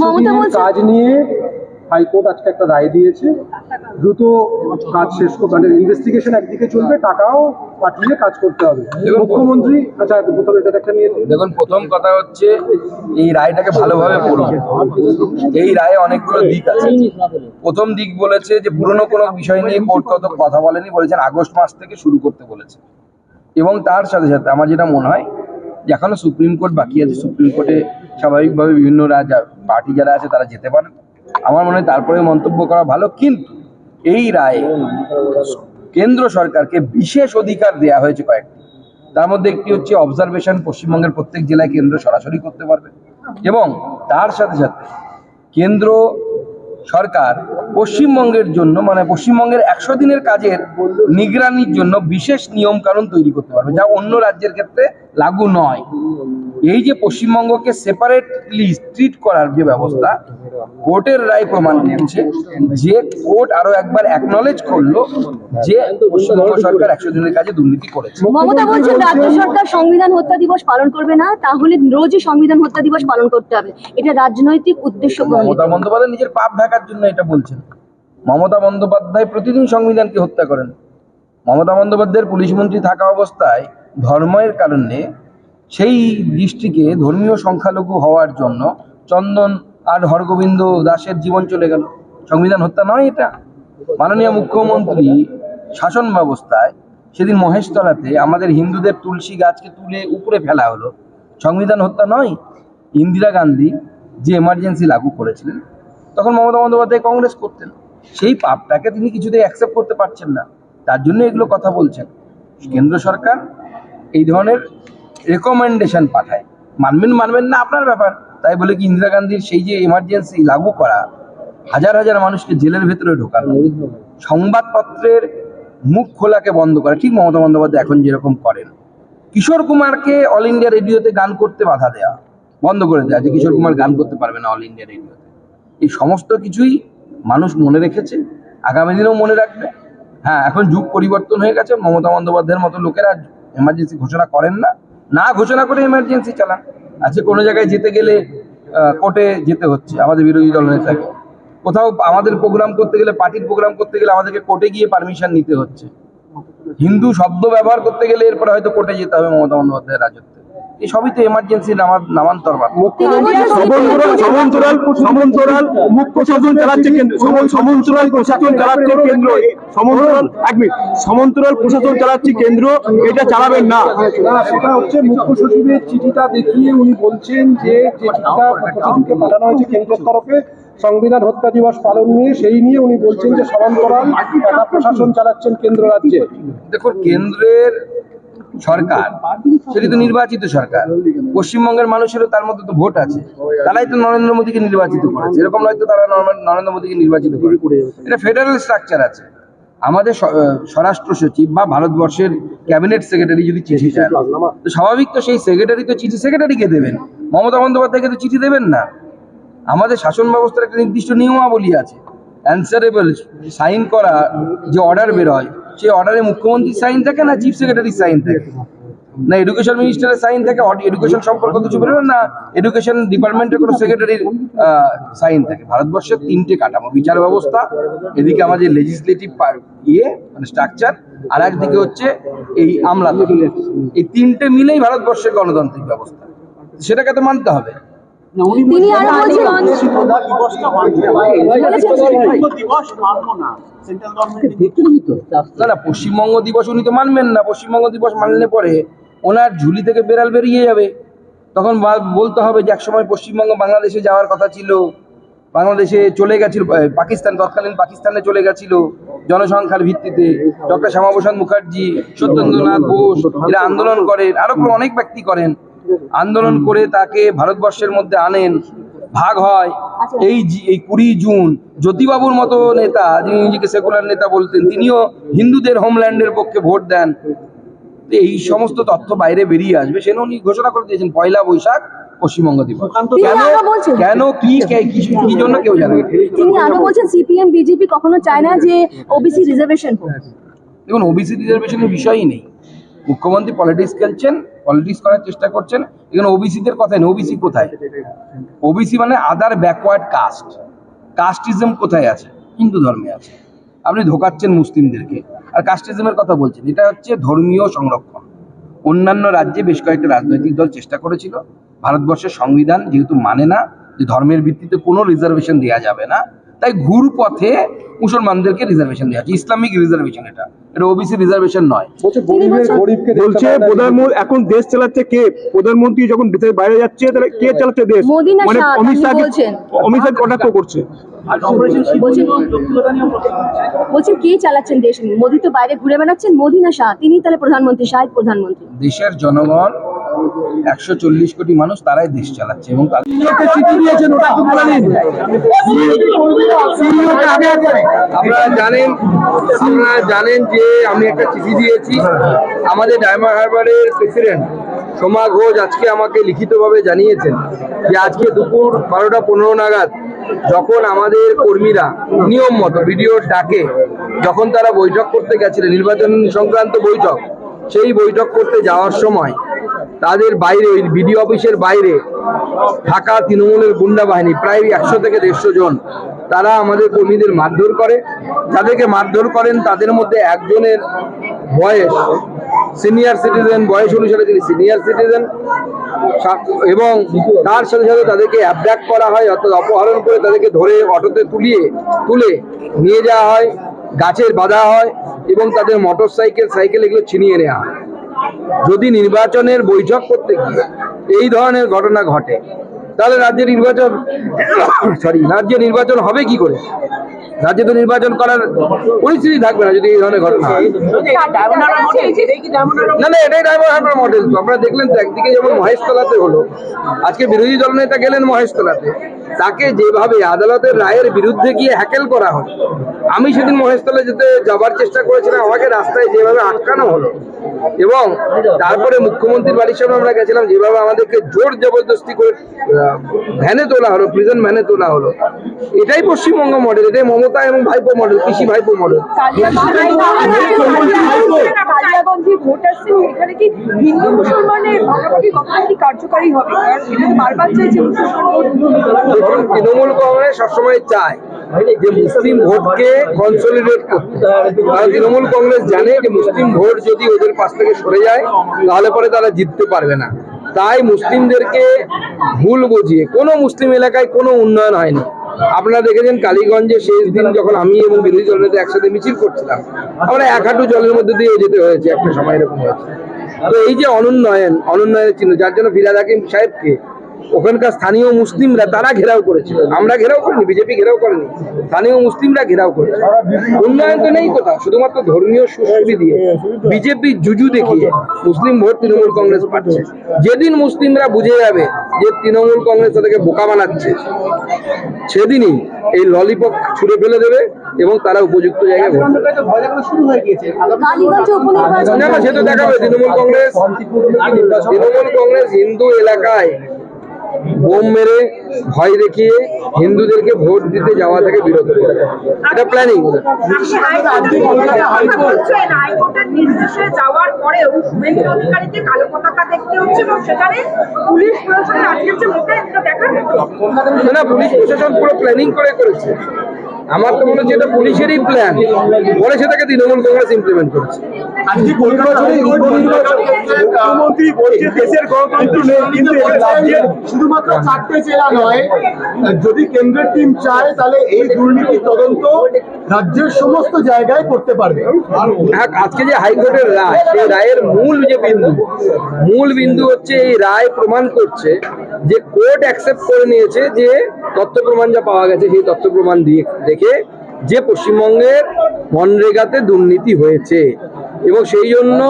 মমতা কাজ নিয়ে হাইকোর্ট আজকে একটা রায় দিয়েছে। দ্রুত কাজ শেষ করতে মানে ইনভেস্টিগেশন একদিকে চলবে টাকাও পাঠিয়ে কাজ করতে হবে। মুখ্যমন্ত্রী আচ্ছা প্রথমে এটা একটা নিয়ে দেখুন প্রথম কথা হচ্ছে এই রায়টাকে ভালোভাবে পড়ুন। এই রায়ে অনেকগুলো দিক আছে। প্রথম দিক বলেছে যে পুরনো কোনো বিষয় নিয়ে কোর্ট কত কথা বলেনি বলেছেন আগস্ট মাস থেকে শুরু করতে বলেছে। এবং তার সাথে সাথে আমার যেটা মনে হয় যে এখনও সুপ্রিম কোর্ট বাকি আছে সুপ্রিম কোর্টে স্বাভাবিকভাবে বিভিন্ন রাজা, পার্টি যারা আছে তারা যেতে পারেন। আমার মনে হয় তারপরে মন্তব্য করা ভালো, কিন্তু এই রায়ে কেন্দ্র সরকারকে বিশেষ অধিকার দেওয়া হয়েছে কয়েকটি। তার মধ্যে একটি হচ্ছে অবজারভেশন পশ্চিমবঙ্গের প্রত্যেক জেলায় কেন্দ্র সরাসরি করতে পারবে। এবং তার সাথে সাথে কেন্দ্র সরকার পশ্চিমবঙ্গের জন্য মানে পশ্চিমবঙ্গের একশো দিনের কাজের নিগরানির জন্য বিশেষ নিয়ম কানুন তৈরি করতে পারবে, যা অন্য রাজ্যের ক্ষেত্রে লাগু নয়। এই যে পশ্চিমবঙ্গকে সেপারেটলি ট্রিট করার যে ব্যবস্থা কোর্টের রায় প্রমাণ করছে যে কোর্ট আরও একবার অ্যাকনলেজ করল যে পশ্চিমবঙ্গ সরকার একশো দিনের কাজে দুর্নীতি করেছে। মমতা বলছেন রাজ্য সরকার সংবিধান হত্যা দিবস পালন করবে না তাহলে রোজই সংবিধান হত্যা দিবস পালন করতে হবে। এটা রাজনৈতিক উদ্দেশ্য মমতা বন্দ্যোপাধ্যায় নিজের পাপ ঢাকার জন্য এটা বলছেন। মমতা বন্দ্যোপাধ্যায় প্রতিদিন সংবিধানকে হত্যা করেন। মমতা বন্দ্যোপাধ্যায়ের পুলিশ মন্ত্রী থাকা অবস্থায় ধর্মের কারণে সেই দৃষ্টিকে ধর্মীয় সংখ্যালঘু হওয়ার জন্য চন্দন আর হরগোবিন্দ দাসের জীবন চলে গেল। সংবিধান হত্যা নয় এটা। মাননীয় মুখ্যমন্ত্রী শাসন ব্যবস্থায় সেদিন মহেশতলাতে আমাদের হিন্দুদের তুলসী গাছকে তুলে উপরে ফেলা হলো। সংবিধান হত্যা নয়, ইন্দিরা গান্ধী যে এমার্জেন্সি লাগু করেছিলেন, তখন মমতা বন্দ্যোপাধ্যায় কংগ্রেস করতেন। সেই পাপটাকে তিনি কিছুতেই অ্যাকসেপ্ট করতে পারছেন না। তার জন্য এগুলো কথা বলছেন। কেন্দ্র সরকার এই ধরনের রেকমেন্ডেশন পাঠায়। মানবেন মানবেন না আপনার ব্যাপার। তাই বলে কি ইন্দিরা গান্ধীর সেই যে এমার্জেন্সি লাগু করা, হাজার হাজার মানুষকে জেলের ভেতরে ঢোকানো, সংবাদপত্রের মুখ খোলাকে বন্ধ করা, ঠিক মমতা বন্দ্যোপাধ্যায় এখন যেরকম করেন। কিশোর কুমারকে অল ইন্ডিয়া রেডিওতে গান করতে বাধা দেওয়া বন্ধ করে দেওয়া যে কিশোর কুমার গান করতে পারবে না অল ইন্ডিয়া রেডিওতে এই সমস্ত কিছুই মানুষ মনে রেখেছে, আগামী দিনেও মনে রাখবে। হ্যাঁ এখন যুগ পরিবর্তন হয়ে গেছে, মমতা বন্দ্যোপাধ্যায়ের মতো লোকেরা এমার্জেন্সি ঘোষণা করেন না। না, ঘোষণা করে ইমার্জেন্সি চালান। আজকে কোনো জায়গায় যেতে গেলে কোর্টে যেতে হচ্ছে, আমাদের বিরোধী দল নেতাকে। কোথাও আমাদের প্রোগ্রাম করতে গেলে পার্টির প্রোগ্রাম করতে গেলে আমাদেরকে কোর্টে গিয়ে পারমিশন নিতে হচ্ছে। হিন্দু শব্দ ব্যবহার করতে গেলে এরপরে হয়তো কোর্টে যেতে হবে মমতা বন্দ্যোপাধ্যায়ের রাজত্বে। সবই তো এমার্জেন্সি নামান্তর। সমান্তরাল সমান্তরাল সমান্তরাল মুখ প্রশাসন চালাচ্ছে কেন্দ্র সম- সমান্তরাল প্রশাসন চালাচ্ছে কেন্দ্র সমান্তরাল এক মিনিট সমান্তরাল প্রশাসন চালাচ্ছে কেন্দ্র এটা চালাবেন না না, সেটা হচ্ছে মুখ্য সচিবের চিঠিটা দেখিয়ে উনি বলছেন যে যে চিঠিটা মুখ্য পাঠানো হয়েছে কেন্দ্রের তরফে সংবিধান হত্যা দিবস পালন নিয়ে সেই নিয়ে উনি বলছেন যে সমান্তরাল প্রশাসন চালাচ্ছেন কেন্দ্র রাজ্যে দেখুন কেন্দ্রের সরকার, সেটি তো নির্বাচিত সরকার। পশ্চিমবঙ্গের মানুষেরও তার মধ্যে তো ভোট আছে। তারাই তো নরেন্দ্র মোদীকে নির্বাচিত করেছে। এরকম নয়তো তারা নরেন্দ্র মোদীকে নির্বাচিত করে। এটা ফেডারেল স্ট্রাকচার আছে। আমাদের স্বরাষ্ট্র সচিব বা ভারতবর্ষের ক্যাবিনেট সেক্রেটারি যদি চিঠি চান তো স্বাভাবিক তো সেই সেক্রেটারি তো চিঠি সেক্রেটারিকে দেবেন। মমতা বন্দ্যোপাধ্যায়কে তো চিঠি দেবেন না। আমাদের শাসন ব্যবস্থার একটা নির্দিষ্ট নিয়মাবলী আছে। অ্যান্সারেবল সাইন করা যে অর্ডার বেরোয় সেই অর্ডারে মুখ্যমন্ত্রীর সাইন থাকে না চিফ সেক্রেটারির সাইন থাকে? না এডুকেশন মিনিস্টারের সাইন থাকে এডুকেশন সম্পর্ক কিছু বেরোবে না এডুকেশন ডিপার্টমেন্টের কোনো সেক্রেটারির সাইন থাকে। ভারতবর্ষের তিনটে কাঠামো, বিচার ব্যবস্থা, এদিকে আমাদের লেজিসলেটিভ ইয়ে মানে স্ট্রাকচার আর একদিকে হচ্ছে এই আমলা এই তিনটে মিলেই ভারতবর্ষের গণতান্ত্রিক ব্যবস্থা। সেটাকে তো মানতে হবে। তিনি আরও বলছেন না। না পশ্চিমবঙ্গ দিবস উনি তো মানবেন না। পশ্চিমবঙ্গ দিবস মানলে পরে ওনার ঝুলি থেকে বেড়াল বেরিয়ে যাবে। তখন বলতে হবে যে একসময় পশ্চিমবঙ্গ বাংলাদেশে যাওয়ার কথা ছিল। বাংলাদেশে চলে গেছিল পাকিস্তান তৎকালীন পাকিস্তানে চলে গেছিল জনসংখ্যার ভিত্তিতে। ডক্টর শ্যামাপ্রসাদ মুখার্জি সত্যেন্দ্রনাথ বোস এরা আন্দোলন করেন। আরও অনেক ব্যক্তি করেন। আন্দোলন করে তাকে ভারতবর্ষের মধ্যে আনেন ভাগ হয়। এই এই কুড়ি জুন জ্যোতিবাবুর মতো নেতা যিনি নিজেকে সেকুলার নেতা বলতেন তিনিও হিন্দুদের হোমল্যান্ডের পক্ষে ভোট দেন। এই সমস্ত তথ্য বাইরে বেরিয়ে আসবে সেন উনি ঘোষণা করে দিয়েছেন পয়লা বৈশাখ পশ্চিমবঙ্গ দিবস। কেন কেন কি কি- কি জন্য কেউ জানে তিনি আরও বলছেন সিপিএম বিজেপি কখনো চায় না যে ওবিসি রিজার্ভেশন হোক। দেখুন ওবিসি রিজার্ভেশনের বিষয়ই নেই। মুখ্যমন্ত্রী পলিটিক্স খেলছেন পলিটিক্স করার চেষ্টা করছেন। এখানে ওবিসিদের কথাই নেই। ওবিসি কোথায়? ওবিসি মানে আদার ব্যাকওয়ার্ড কাস্ট কাস্টিজম কোথায় আছে? হিন্দু ধর্মে আছে। আপনি ধোকাচ্ছেন মুসলিমদেরকে। আর কাস্টিজমের কথা বলছেন। এটা হচ্ছে ধর্মীয় সংরক্ষণ। অন্যান্য রাজ্যে বেশ কয়েকটা রাজনৈতিক দল চেষ্টা করেছিল। ভারতবর্ষের সংবিধান যেহেতু মানে না, যে ধর্মের ভিত্তিতে কোনো রিজার্ভেশন দেওয়া যাবে না। তাই ঘুর পথে মুসলমানদেরকে রিজার্ভেশন দেওয়া হচ্ছে। ইসলামিক রিজার্ভেশন এটা। এটা ওবিসি রিজার্ভেশন নয়। বলছে। প্রধানমন্ত্রী এখন দেশ চালাচ্ছে কে? প্রধানমন্ত্রী যখন দেশের বাইরে যাচ্ছে তাহলে কে চালাচ্ছে দেশ? মানে অমিত শাহ অমিত শাহ কটাক্ষ করছে? বলছেন বলছেন কে চালাচ্ছেন দেশ? মোদি তো বাইরে ঘুরে বেড়াচ্ছেন। মোদি না শাহ তিনি তাহলে প্রধানমন্ত্রী শাহেদ প্রধানমন্ত্রী। দেশের জনগণ একশো চল্লিশ কোটি মানুষ তারাই দেশ চালাচ্ছে এবং আপনারা জানেন আপনারা জানেন যে আমি একটা চিঠি দিয়েছি। আমাদের ডায়মন্ড হারবারের প্রেসিডেন্ট সোমা ঘোষ আজকে আমাকে লিখিতভাবে জানিয়েছেন যে আজকে দুপুর বারোটা পনেরো নাগাদ যখন আমাদের কর্মীরা নিয়ম মতো ভিডিওর ডাকে যখন তারা বৈঠক করতে গেছিলেন নির্বাচন সংক্রান্ত বৈঠক সেই বৈঠক করতে যাওয়ার সময় তাদের বাইরে, ওই বিডিও অফিসের বাইরে ঢাকা তৃণমূলের গুন্ডা বাহিনী, প্রায় একশো থেকে দেড়শো জন, তারা আমাদের কর্মীদের মারধর করে। যাদেরকে মারধর করেন, তাদের মধ্যে একজনের বয়স সিনিয়র সিটিজেন, বয়স অনুসারে তিনি সিনিয়র সিটিজেন। এবং তার সাথে সাথে তাদেরকে অ্যাবডাক্ট করা হয়, অর্থাৎ অপহরণ করে তাদেরকে ধরে অটোতে তুলিয়ে, তুলে নিয়ে যাওয়া হয়, গাছের বাঁধা হয় এবং তাদের মোটর সাইকেল সাইকেল এগুলো ছিনিয়ে নেওয়া হয়। যদি নির্বাচনের বৈঠক করতে গিয়ে এই ধরনের ঘটনা ঘটে, তাহলে রাজ্যে নির্বাচন সরি রাজ্যে নির্বাচন হবে কি করে? রাজ্যে তো নির্বাচন করার পরিস্থিতি থাকবে না যদি এই ধরনের ঘটনা না না, এটাই হাটার মডেল আপনারা দেখলেন তো একদিকে যেমন মহেশতলাতে হলো, আজকে বিরোধী দল নেতা গেলেন মহেশতলাতে। তাকে যেভাবে আদালতের রায়ের বিরুদ্ধে গিয়ে হ্যাকেল করা হলো, আমি সেদিন মহেশতলা যেতে যাবার চেষ্টা করেছিলাম, আমাকে রাস্তায় যেভাবে আটকানো হলো এবং তারপরে মুখ্যমন্ত্রীর বাড়ির সামনে আমরা গেছিলাম, যেভাবে আমাদেরকে জোর জবরদস্তি করে ভ্যানে তোলা হলো প্রিজন ভ্যানে তোলা হলো। এটাই পশ্চিমবঙ্গ মডেল এটাই মমতা এবং ভাইপো মডেল কৃষি ভাইপো মডেল এখানে তৃণমূল কংগ্রেস সবসময় চায় যে মুসলিম ভোটকে কনসলিডেট করতে। কারণ তৃণমূল কংগ্রেস জানে যে মুসলিম ভোট যদি ওদের পাশ থেকে সরে যায়, তাহলে পরে তারা জিততে পারবে না। তাই মুসলিমদেরকে ভুল বুঝিয়ে, কোনো মুসলিম এলাকায় কোনো উন্নয়ন হয়নি। আপনারা দেখেছেন কালীগঞ্জে শেষ দিন যখন আমি এবং বিরোধী দলের একসাথে মিছিল করছিলাম, আমরা এক হাঁটু জলের মধ্যে দিয়ে যেতে হয়েছে, একটা সময় এরকম হয়েছে। তো এই যে অনুন্নয়ন, অনুন্নয়নের চিহ্ন, যার জন্য ফিরাদ হাকিম সাহেবকে ওখানকার স্থানীয় মুসলিমরা তারা ঘেরাও করেছিল। আমরা ঘেরাও করিনি বিজেপি ঘেরাও করেনি। স্থানীয় মুসলিমরা ঘেরাও করেছে। উন্নয়ন তো নেই কোথাও শুধুমাত্র ধর্মীয় সুশ্রী দিয়ে। বিজেপি জুজু দেখিয়ে মুসলিম ভোট তৃণমূল কংগ্রেস পাচ্ছে। যেদিন মুসলিমরা বুঝে যাবে যে তৃণমূল কংগ্রেস তাদেরকে বোকা বানাচ্ছে সেদিনই এই ললিপপ ছুড়ে ফেলে দেবে এবং তারা উপযুক্ত জায়গায় না সে তো দেখা হবে তৃণমূল কংগ্রেস তৃণমূল কংগ্রেস হিন্দু এলাকায় বোম মেরে ভয় দেখিয়ে হিন্দুদেরকে ভোট দিতে যাওয়া থেকে বিরত এটা প্ল্যানিং যাওয়ার পরেও শুভেন্দু অধিকারীকে কালো পতাকা দেখতে হচ্ছে এবং সেখানে পুলিশ প্রশাসনের আজকের যে মুখে এটা দেখার না না পুলিশ প্রশাসন পুরো প্ল্যানিং করে করেছে। আমার তো মনে হচ্ছে এটা পুলিশেরই প্ল্যান পরে সেটাকে তৃণমূল কংগ্রেস ইমপ্লিমেন্ট করেছে। যদি কেন্দ্রের টিম চায়, তাহলে এই দুর্নীতি তদন্ত রাজ্যের সমস্ত জায়গায় করতে পারবে। আজকে যে হাইকোর্টের রায়, সেই রায়ের মূল যে বিন্দু, মূল বিন্দু হচ্ছে এই রায় প্রমাণ করছে যে কোর্ট অ্যাকসেপ্ট করে নিয়েছে যে তথ্য প্রমাণ যা পাওয়া গেছে, সেই তথ্য প্রমাণ দিয়ে দেখে যে পশ্চিমবঙ্গের মনরেগাতে দুর্নীতি হয়েছে। এবং সেই জন্য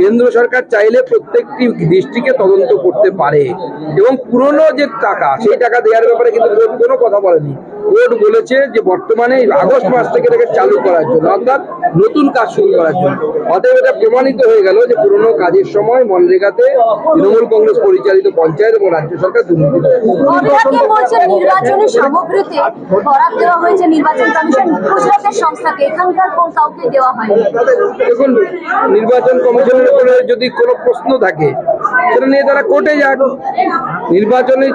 কেন্দ্র সরকার চাইলে প্রত্যেকটি ডিস্ট্রিক্টে তদন্ত করতে পারে। এবং পুরনো যে টাকা, সেই টাকা দেওয়ার ব্যাপারে কিন্তু কোনো কথা বলেনি। কোর্ট বলেছে যে বর্তমানে আগস্ট মাস থেকে এটাকে চালু করার জন্য অর্থাৎ নতুন কাজ শুরু করার জন্য। অতএব এটা প্রমাণিত হয়ে গেল যে পুরনো কাজের সময় মনরেগাতে তৃণমূল কংগ্রেস পরিচালিত পঞ্চায়েত এবং রাজ্য সরকার দুর্নীতি। করে। অনেকে বলছেন নির্বাচনের সামগ্রীতে বরাদ দেওয়া হয়েছে নির্বাচন কমিশন গুজরাটের সংস্থাকে। এখানকার কোন কাউকে দেওয়া হয়নি। দেখুন নির্বাচন কমিশনের উপরে যদি কোনো প্রশ্ন থাকে সেটা নিয়ে তারা কোর্টে যাক নির্বাচনী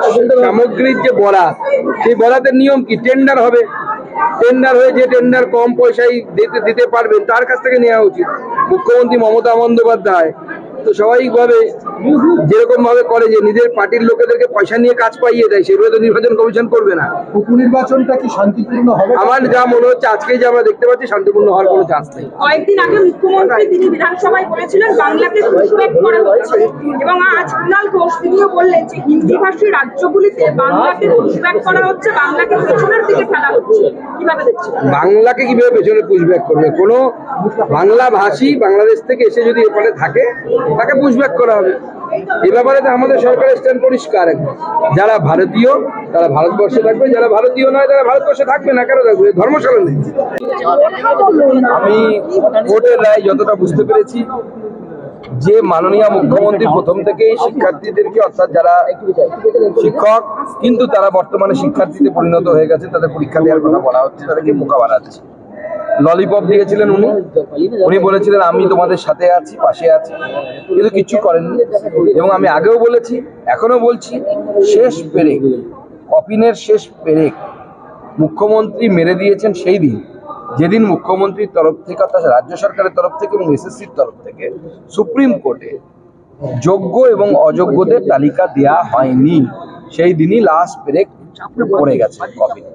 সামগ্রীর যে বরাত সেই বরাতের নিয়ম কি? টেন্ডার হবে। টেন্ডার হয়ে যে টেন্ডার কম পয়সায় দিতে দিতে পারবেন, তার কাছ থেকে নেওয়া উচিত। মুখ্যমন্ত্রী মমতা বন্দ্যোপাধ্যায় তো স্বাভাবিকভাবে যেরকম ভাবে করে যে নিজের পার্টির লোকেদেরকে পয়সা নিয়ে কাজ পাইয়ে দেয় সেভাবে তো নির্বাচন কমিশন করবে না। উপনির্বাচনটা কি শান্তিপূর্ণ হবে? আমার যা মনে হচ্ছে আজকে যে আমরা দেখতে পাচ্ছি শান্তিপূর্ণ হওয়ার কোনো চান্স নেই। কয়েকদিন আগে মুখ্যমন্ত্রী তিনি বিধানসভায় বলেছিলেন বাংলাকে পুষব্যাক করা হচ্ছে। এবং আজ কুণাল ঘোষ তিনিও বললেন যে হিন্দি ভাষী রাজ্যগুলিতে বাংলাকে পুষব্যাক করা হচ্ছে বাংলাকে পেছনের দিকে ফেলা হচ্ছে। কীভাবে দেখছেন? বাংলাকে কীভাবে পেছনে পুশব্যাক করবে? কোনো বাংলা ভাষী বাংলাদেশ থেকে এসে যদি এখানে থাকে তাকে পুশব্যাক করা হবে। এ ব্যাপারে তো আমাদের সরকারের স্ট্যান্ড পরিষ্কার একদম। যারা ভারতীয়, তারা ভারতবর্ষে থাকবে। যারা ভারতীয় নয়, তারা ভারতবর্ষে থাকবে না। কেন থাকবে? ধর্মশালা নেই। আমি কোর্টের রায় যতটা বুঝতে পেরেছি, যে মাননীয় মুখ্যমন্ত্রী প্রথম থেকেই শিক্ষার্থীদেরকে, অর্থাৎ যারা শিক্ষক, কিন্তু তারা বর্তমানে শিক্ষার্থীতে পরিণত হয়ে গেছে, তাদের পরীক্ষা দেওয়ার কথা বলা হচ্ছে, তাদেরকে মোকা বানাচ্ছে। ললিপপ দিয়েছিলেন উনি। উনি বলেছিলেন, আমি তোমাদের সাথে আছি, পাশে আছি। কিন্তু কিচ্ছু করেননি। এবং আমি আগেও বলেছি, এখনও বলছি, শেষ পেরেক কপিনের শেষ পেরেক মুখ্যমন্ত্রী মেরে দিয়েছেন সেই দিন। যেদিন মুখ্যমন্ত্রীর তরফ থেকে, অর্থাৎ রাজ্য সরকারের তরফ থেকে এবং এসএসসির তরফ থেকে সুপ্রিম কোর্টে যোগ্য এবং অযোগ্যদের তালিকা দেয়া হয়নি। সেই দিনই লাস্ট ব্রেক পড়ে গেছে কপিনে